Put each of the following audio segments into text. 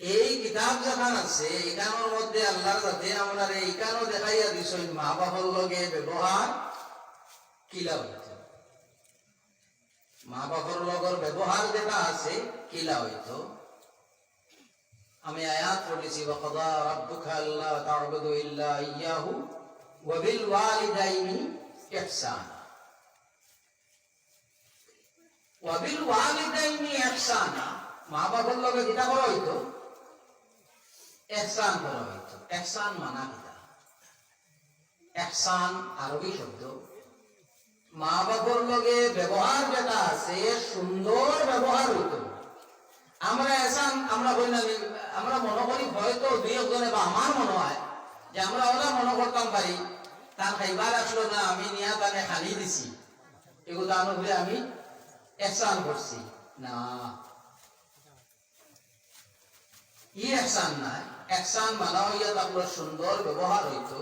এই কিতাব যখন আছে এখানোর মধ্যে আল্লাহর সাথে আমরা এখানো দেখাইয়া দিছ মা বাবার লগে ব্যবহার কিলা হইত? মা বাবার লগর ব্যবহার যেটা আছে কিলা হইত? আমি আয়াত পড়েছি ইল্লা ইয়্যাহু ওয়া বিল ওয়ালিদাইনি ইহসানা। ওয়া বিল ওয়ালিদাইনি ইহসানা? মা বাবার লগে যেটা করা হইতো? ইহসান করা হইতো ইহসান মানা কিটা ইহসান আরবি শব্দ। মা বাবার লগে ব্যবহার যেটা আছে, সুন্দর ব্যবহার হইতো। আমরা এসান আমরা বলি না আমরা মনে করি হয়তো দুই একজনে বা আমার মনে হয় যে আমরা ওরা মনে করতাম পারি, তার খাইবার আসলো না, আমি নিয়া তাকে খালি দিছি। এগুলো অনুভূতি আমি একসান করছি। না। ই একসান না একসান মানা হইয়া তারপর সুন্দর ব্যবহার হইতো।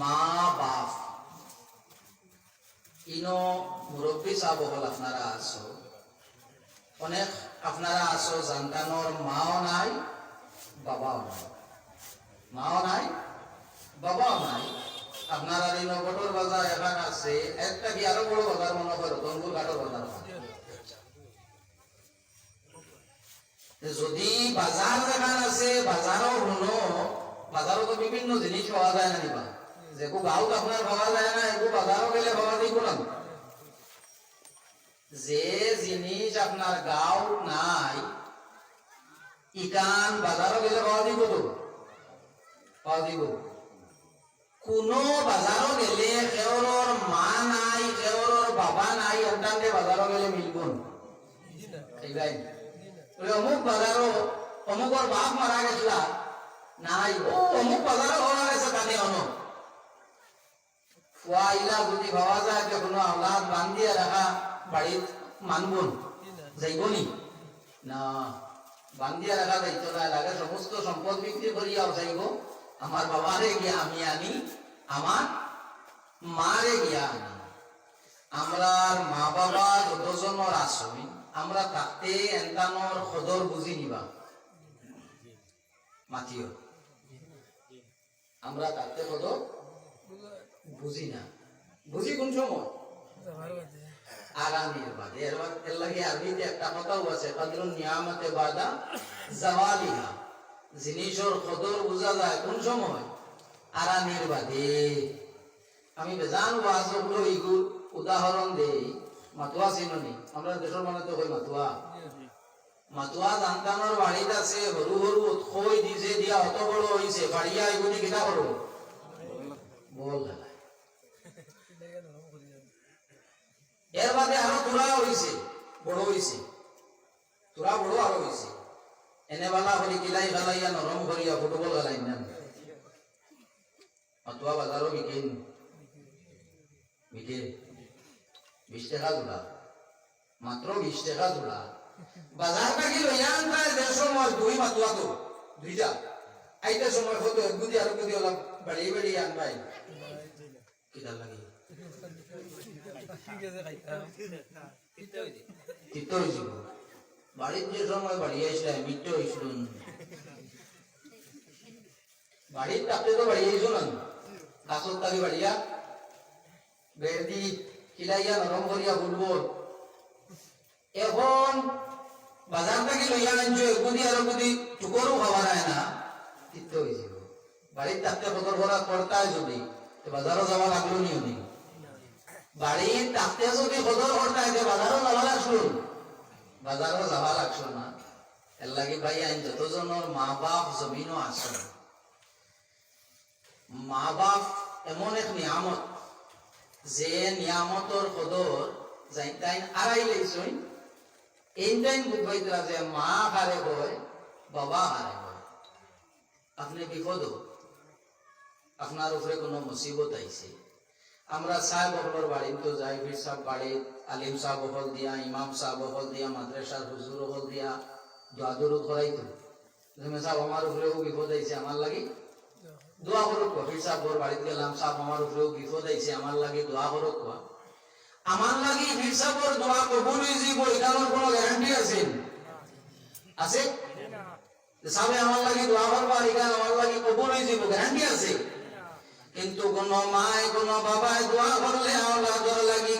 মা, বাপ। ইনো মুরব্বী সাহ হল আপনারা আছো। অনেক আপনারা আসো সন্তানোর মাও নাই, বাবাও নাই। মাও নাই, বাবাও নাই। আপনারা এই নগটর বাজার এলাকা আছে, একটা কি আরও বড় বাজার মনে করো তন্দুর ঘাটর বাজার হয়। যদি বাজার যেখান আছে, বাজারও হলো, বাজারও বিভিন্ন জিনিস পাওয়া যায় না নিবা। যেগু গাঁৱত আপনার পাওয়া যায় না এগু বাজারও গেলে পাওয়া দিব না। যে জিনিস আপনার গাঁও নাই ইকান বাজারও গেলে পাওয়া দিব। তো পাওয়া দিব। কোন বাজারও গেলে কেওৰৰ মা নাই কেওৰৰ বাবা নাই ওটাতে বাজারও গেলে মিলব না। অমুক বাজারও অমুকর বাপ মারা গেছিলা। নাই ও, অমুক বাজারও হওয়া গেছে তাতে অন ফুয়া ইলা যদি ভাবা যায় যে কোনো আওলাদ বান্ধিয়া রাখা বাড়িত মানবন। যাইবনি না? বান্ধিয়া রাখা যাইতো না লাগে সমস্ত সম্পদ বিক্রি করিয়াও যাইব। আমার বাবারে গিয়া, আমি আনি আমার মারে গিয়া। আনি আমরা মা বাবা যতজনের আসই আমরা তাতে এন্তানোর সদর বুঝি নিবা। মাতিও। আমরা তাতে সদর বুঝি না। বুঝি কোন সময়? বাদে। কথাও আছে জিনিসের কদর বোঝা যায় কোন সময়? আরামের বাদে। আমি বেজান উদাহরণ দেই। মাতুয়া চিননি। আমরা দেশের মানে তো কই মাতুয়া মাতুয়া জানতানোর বাড়িত আছে সরু সরু থই দিছে দিয়া, অত বড় হইছে বাড়িয়া এগুলি কিনা করো বল এর বাদে আরও তোরা হইছে বড় হইছে তোরা বড় আরও হইছে এনে বালা হলি কিলাই খেলাইয়া নরম করিয়া ফুটবল খেলাই না অথবা বাজারও বিকেন বিকে। বিশ টাকা জোড়া। মাত্র বিশ টাকা জোড়া। বাজার থাকি লইয়া আনতায় দেড়শো মাস দুই মাতুয়া তো দুইটা আইতে সময় হতো গুদি আর গুদি অলপ বাড়িয়ে বাড়িয়ে আনবাই কিতার লাগে তিত হয়েছিল বাড়ির যে সময় বাড়ি আসলে মিট্টে হয়েছিল বাড়ির তাপতে তো বাড়ি না। গাছত তাকে বাড়িয়া বেড় দি খিলাইয়া নরম করিয়া বলব এখন বাজার থেকে লইয়া আনছো এগুদি আর এগুদি টুকরও খাওয়া যায় না। তিত হয়েছিল বাড়ির তাপতে কতর করা কর্তায় যদি বাজারও যাওয়া লাগল নি উনি বাড়ির তাপতে যদি কদর কর্তায় তো বাজারও যাওয়া লাগল বাজারও যাওয়া লাগছো না। এর লাগে ভাই, আইন যতজনের মা বাপ জমিনও আছে মা বাপ এমন এক নিয়ামত যে নিয়ামতর কদর যাই তাই আড়াই লাইছই এইটাই বুঝবাইতরা যে মা হারে হয়, বাবা হারে হয়। আপনি বিপদ আপনার উপরে কোনো মুসিবত আইছে। আমরা সাহেব বহলর বাড়িতে তো যাই ফির সাহেব বাড়ি, আলিম সাহেব বহল দিয়া, ইমাম সাহেব বহল দিয়া, মাদ্রাসার হুজুর বহল দিয়া দোয়াদুর করাই তো তুমি সাহেব, আমার উপরেও বিপদ আইছে, আমার লাগি দোয়া করুক কোয়া ফির সাহেব ওর বাড়িতে গেলাম সাহেব আমার উপরেও বিপদ আইছে, আমার লাগি দোয়া করুক কোয়া আমার লাগি দোয়া এখানোর কোনো গ্যারান্টি আছে? আছে? সাবে আমার লাগি দোয়া এখানে আমার লাগি গ্যারান্টি আছে? কিন্তু কোন মায়, কোন বাবায় দোয়া করলে আওলাদর লাগি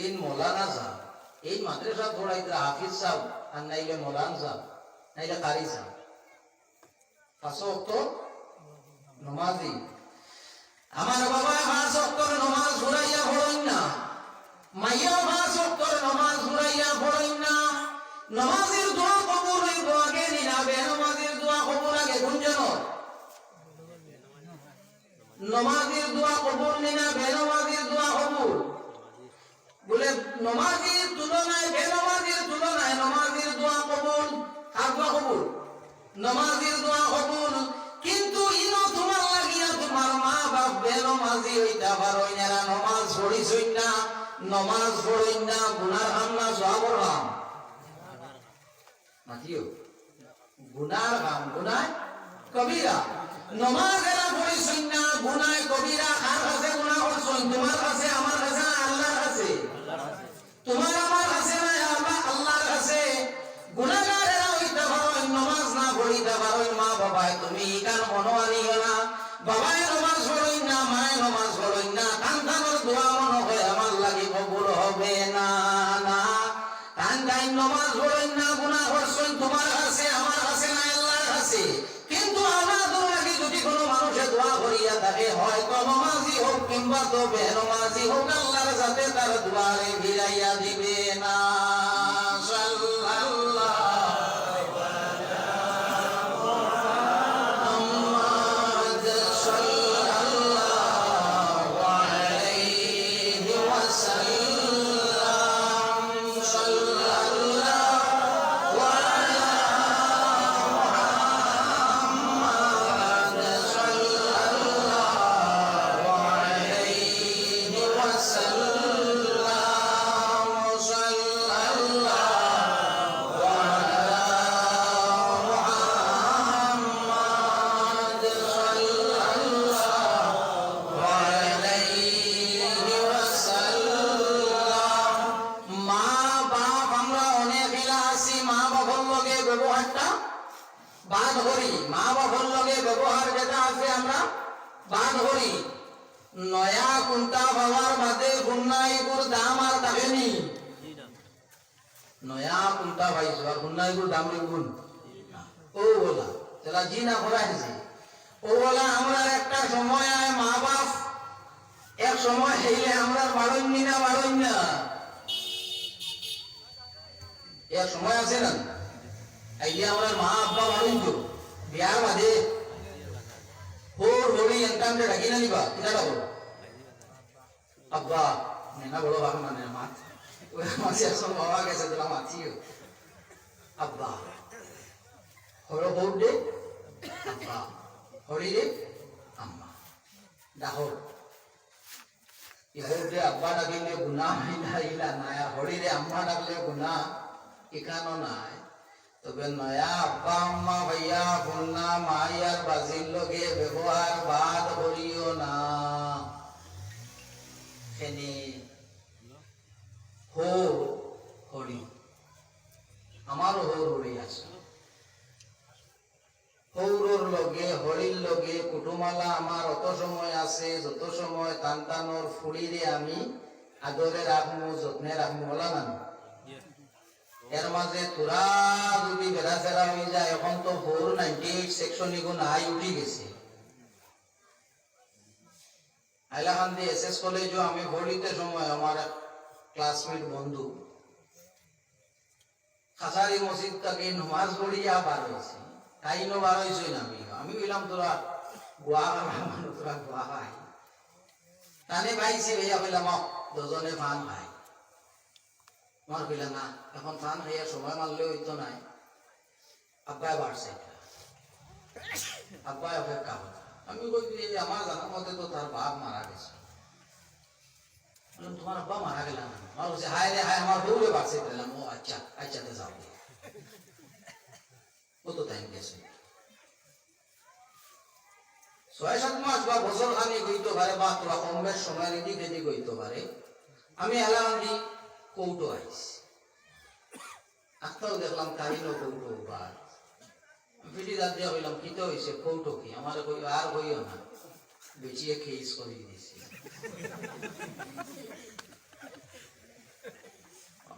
এই মৌলানা সাহ এই মাদ্রাসা পড়াইতে হাফিজ সাহ আর নাইলে মৌলান সাহ নাইলে কারি সাহ পাঁচ অক্ট নমাজি। আমার বাবা পাঁচ অক্টর নমাজ ঘুরাইয়া পড়েন না মাইয়া পাঁচ অক্টর নমাজ ঘুরাইয়া পড়েন না নমাজের দোয়া কবুল হইব আগে নিনা বেনমাজের দোয়া কবুল আগে কোনজন নমাজের দোয়া কবুল নিনা বেনমাজের দোয়া কবুল। বলে, নমাজের তুলনায় বেনমাজের তুলনায় নমাজের দোয়া কবুল কবুল? নমাজের দোয়া কবুল, কিন্তু ইনো তোমার লাগিয়া তোমার মা বাপ বেনমাজি নমাজ পড়িছই না, নমাজ পড়ই না, গুনার হাম না সওয়াবর হাম। মাতিও গুনার হাম, গুনায় কবিরা। নমাজ এরা না, গুনায় কবিরা তোমার কাছে, আমার কাছে তোমার আমার কাছে না আল্লাহ আল্লাহর কাছে। গুনাহগার হইতে পারো নমাজ না পড়িতে পারো মা বাবায়, তুমি কান মনো আনিও না। বাবায় নমাজ পড়ই না, মায় নমাজ পড়ই না কান্তানোর দোয়া মনে হয় আমার লাগি কবুল হবে না না। কান্তাই নমাজ পড়ই না, গুনাহ করছই, তোমার কাছে, আমার কাছে না, আল্লাহর কাছে। করিয়া হয় নমাজি হোক কিংবা তো বেনমাজি হোক আল্লাহর সাথে তার দুয়ারে ভিড়াইয়া দিবে না। করি মা বাবার লগে ব্যবহার যেটা আছে আমরা বাদ করি নয়া কুন্তা বাবার বাদে গুন্নাইগুর দাম আর থাকেনি নয়া কুন্তা পাইছো আর গুন্নাইগুর দাম গুণ। ও বলা যারা জি না করাইছে ও বলা, আমরা একটা সময় আয় মা বাপ, এক সময় হইলে আমরা বাড়ইনি না বাড়ই না এক সময় আছে না? আইলে আমরা মা, আব্বা বাড়ইন তো বিয়ার বাদে হোর হরি এনকামটা ডাকি না নিবা কিনা ডাকো আব্বা নেনা বড় ভাগ মা ওই মাসে আসল বাবা গেছে তোলা মাছিও আব্বা হর হোর দে আব্বা হরি দে আম্মা ডাকো ইহোর আব্বা ডাকিলে গুণা ইলা নাই আর হরিরে আম্মা ডাকলে গুণা এখানো নাই তবে নয়া আব্বা ভাইয়া লগে ব্যবহার বাদ করিও না। লগে কুটুমালা আমার অত সময় আছে, যত সময় তান্তানোর ফুড়িরে আমি আদরে রাখমু, যত্নে রাখমু, বলা না এর মাঝে তোরা যদি বেড়া চেরা হয়ে যায় এখন তো ফোর নাইনটি এইট সেকশন এগুন আই উঠি গেছে। হাইলাকান্দি এস এস কলেজও আমি ভর্তিতে সময় আমার ক্লাসমেট বন্ধু। খাসারি মসজিদ থেকে নমাজ পড়িয়া বার হয়েছে। তাইনো বার হয়েছে না আমি। আমি বললাম তোরা গোয়া তোরা গোয়া খাই তানে পাইছি ভাইয়া বললাম "অ, দুজনে ফান খাই কইলা না। এখন সময় নাই। বাড়ছে অপেক্ষা আমি যে আমার জানার তো তার বাপ মারা গেছে। তোমার আব্বা মারা গেল না? আমার বলছে, হায় রে, হায়, আমার বউরে বাড়ছে বললাম, ও আচ্ছা আচ্ছা তো যাও। কত টাইম গেছে। ছয়, সাত মাস বা বছর খানি গইতে পারে বা তোরা কম বেশ সময়ের এদিক গইতে পারে। আমি এলাম কৌটো আইস আত্মাও দেখলাম কাহিনো কৌটো বার পিটি দাঁত দিয়া হইলাম কি তো হয়েছে কৌটো কি? আমার কই আর হইও না, বেচিয়ে খেয়েস করে দিছি।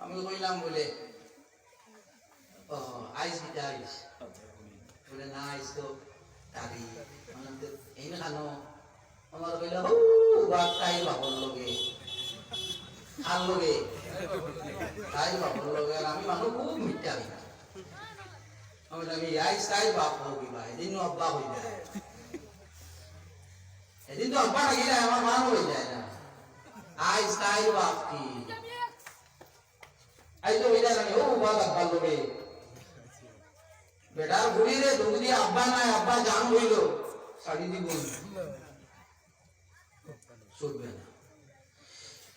আমি কইলাম বলে, ও, আইস দিতে আইস? বলে, না, আইস তো তারি। মানে তো খানো? আমার কইলা ও বাপ, তাই বাপর লগে আর লগে তাই বাপর লগে আমি মানুষ খুব মিথ্যা মিথ্যা আমি আমি আইস তাই বাপ হবি বা এদিন আব্বা হয়ে যায়। এদিন তো আব্বা নাকি যায় আমার মা হয়ে যায় না। আইস তাই বাপ কি। আই তো হয়ে যায় ও বাপ, আব্বা লগে। বেটার বুড়ি রে দিয়ে আব্বা নাই, আব্বা জান হইল শাড়ি দিব চলবে না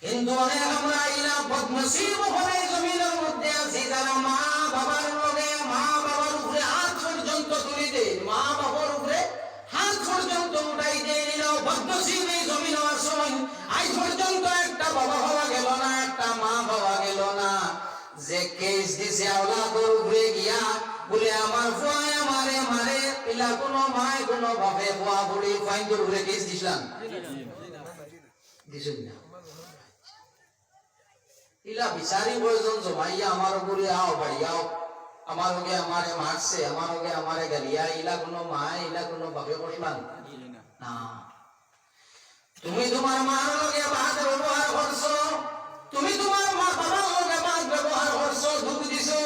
কিন্তু অনেক আমরা ইলা বদনসিব হয়ে জমিনের মধ্যে আছি, যারা মা বাবার লগে, মা বাবার উপরে হাত পর্যন্ত তুলি দে মা বাবার উপরে হাত পর্যন্ত উঠাই দিয়ে নিল বদনসিব এই জমিন সময়। আজ পর্যন্ত একটা বাবা হওয়া গেল না, একটা মা হওয়া গেল না। যে কেস দিছে আওলাদর উপরে গিয়া বলে, আমার ফুয়ায় আমারে মারে। পিলা কোনো মায়, কোনো বাপে ফুয়া, বুড়ি, ফাইন্দর উপরে কেস দিছিলাম। দিছেন না? ইলা বিচারি প্রয়োজন জমাইয়া আমার উপরে আও বাড়ি আও। আমার ওকে আমারে মারছে, আমার ওকে আমারে গালিয়া ইলা কোনো মায়, ইলা কোনো বাপে বসলাম না। তুমি তোমার মার লগে বাদ ব্যবহার করছ, তুমি তোমার মা বাবার লগে বাদ ব্যবহার করছ দুঃখ দিছো।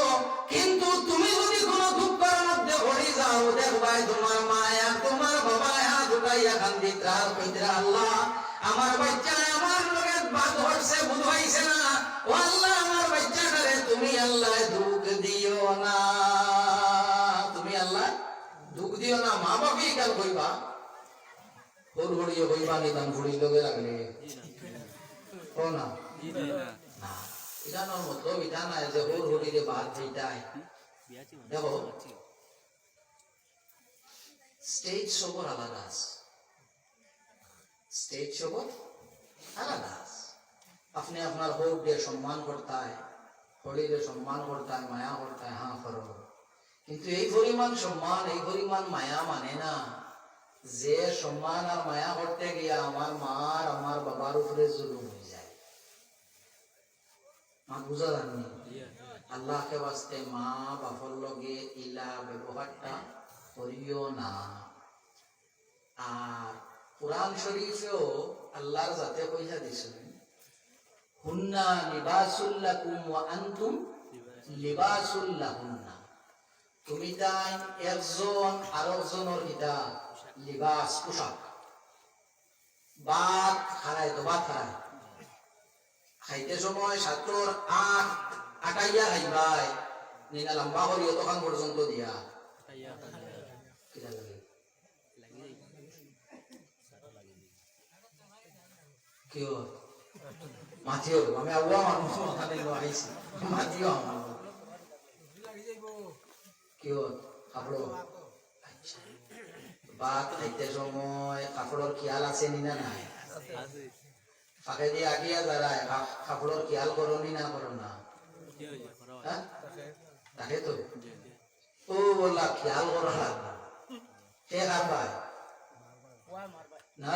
কিন্তু তুমি যদি কোনো দুঃখের মধ্যে পড়ে যাও দেখবাই তোমার মায়া, তোমার বাবা হাত উঠাইয়া কান্দি ত্রার কইতরা আল্লাহ, আমার বাচ্চা বাদ হচ্ছে দুঃখ দিও না। ও যে হুর হুড়িরে বাদ হইতাই দেখো স্টেজ সবর আলাদা আছে। আপনি আপনার হোক দিয়ে সম্মান করতে হয় হরিরে সম্মান করতে মায়া করতে হয় করো কিন্তু এই পরিমাণ সম্মান এই পরিমাণ মায়া মানে না যে সম্মান আর মায়া করতে গিয়া আমার মার আমার বাবার উপরে জুলুম হয়ে যায় মা বুঝা জানি আল্লাহকে বাস্তে মা বাপর লগে ইলা ব্যবহারটা করিও না আর কোরআন শরীফেও আল্লাহর জাতে কইয়া দিছিলেন হুন্না লিবাসুল্লাকুম ওয়া আনতুম লিবাসুল্লাহুন্না তুমি তাই একজন আরেকজনের হিতা লিবাস, পোশাক। ভাত খারায় তো ভাত খারায়। খাইতে সময় ছাত্রর আট আটাইয়া খাইবাই, নিনা লম্বা করিও তখন পর্যন্ত দিয়া। কিয়? মাতিও আমি আগুয়া মানুষ ওখানে আইছি। মাতিও আমার কিয় কাপড়? আচ্ছা ভাত খাইতে সময় কাপড়ের খেয়াল আছে নি না নাই? ফাঁকে দিয়ে আগিয়া দাঁড়ায় কা- কাপড়ের খেয়াল করো নি না করো না? হ্যাঁ? তাকে তো? ও বললা, খেয়াল করো লাগবে। কে কারবায় না?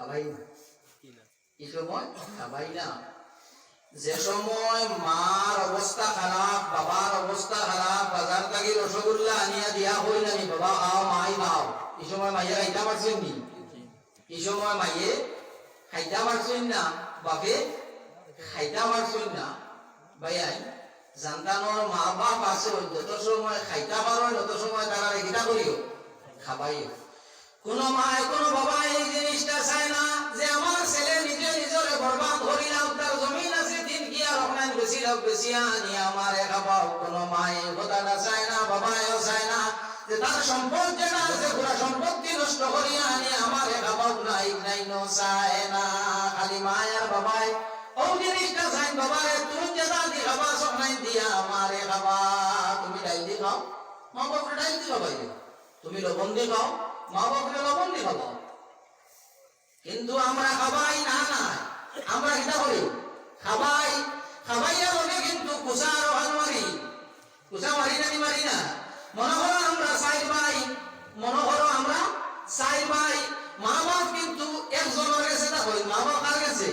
খাবাই না। এই সময় খাবাই না। যে সময় মার অবস্থা খারাপ বাবার অবস্থা খারাপ বাজার থেকে রসগোল্লা আনিয়া দিয়া হই নানি বাবা খাও মাই খাও এই সময় মাইয়া খাইতা পারছেন নি? এই সময় মাইয়ে খাইতা পারছেন না? বাপে খাইতা পারছেন না? ভাইয়াই জানতানোর মা বাপ আছে যত সময় খাইতা পারো তত সময় তারা রেখিতা করিও খাবাইও। কোন মায়, কোন বাবা এই জিনিসটা চায় না যে আমার ছেলে নিজে নিজরে বরবাদ করিলাম, তার জমিন আছে, দিন কি আর অনলাইন বেশি লোক বেশি আনি আমার খাবাও কোন মায় কথাটা চায় না বাবাও চায় না যে তার সম্পদ যেটা আছে, পুরা সম্পত্তি নষ্ট করিয়া আনি আমার খাবাও নাই নাই নো চায় না। খালি মায় আর বাবাই, ও জিনিসটা চাই বাবারে তুমি যেটা দি খাবা সব নাই দিয়া আমারে খাবা তুমি ডাইল দি খাও, মা বাপরে ডাইল দি খাবাই তুমি লবণ দি খাও। মা বাপরে লবণ দি খাবাও কিন্তু আমরা খাবাই না না। আমরা কিটা করি খাবাই খাবাইয়া লগে কিন্তু কুসা আর হাল মারি কুসা মারি না নি মারি না? মনে করো আমরা সাইড ভাই মনে করো আমরা সাইড ভাই। মা বাপ কিন্তু একজনের কাছে কই মা বাপ কার কাছে?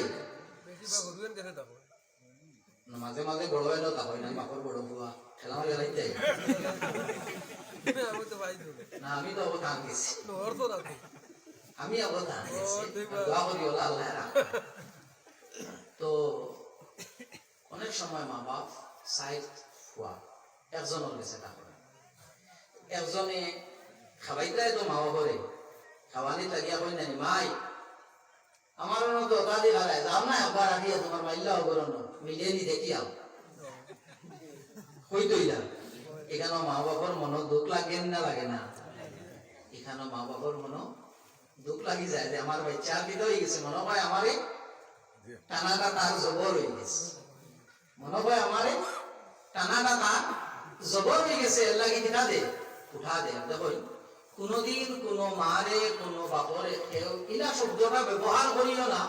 না, মাঝে মাঝে বড় হইলেও তা হয় না বাপর বড় বুয়া খেলা মারি লাইতে না আমি তো গেছি আমি গেছি দোয়া করি ওলা আল্লাহ তো অনেক সময় মা বাপ সাইড ফুয়া একজনের গেছে তা করে একজনে খাবাইতে তো মা বাপরে খাওয়ানি লাগিয়া কই নানি মাই আমার তো দাদি খালাই যাও না আগে তোমার মাইল্লা অবরণ মিলিয়ে নি দেখি আও। কই তৈরা এখানে মা বাবার মন দুঃখ লাগে না লাগে না। এখানে মা বাবার মন দুঃখ লাগি যায় যে আমার বাচ্চা বিদ হয়ে গেছে। মনে হয় আমারে টানাটা তার জবর হয়ে গেছে। মনে হয় আমারে টানাটা তার জবর হয়ে গেছে। এর লাগি কিনা দে, উঠা দে। দেখো, কোনোদিন কোনো মারে, কোনো বাপরে কেউ ইনা শব্দটা ব্যবহার করিও না।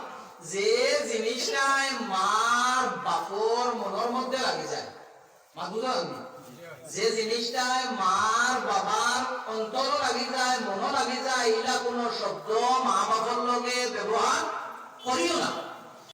যে জিনিসটাই মার বাপর মনের মধ্যে লাগে যায়। মা বুঝা যে জিনিসটাই মার বাবার অন্তর লাগি যায় মন লাগি যায় এটা কোনো শব্দ মা বাবার লগে ব্যবহার করিও না।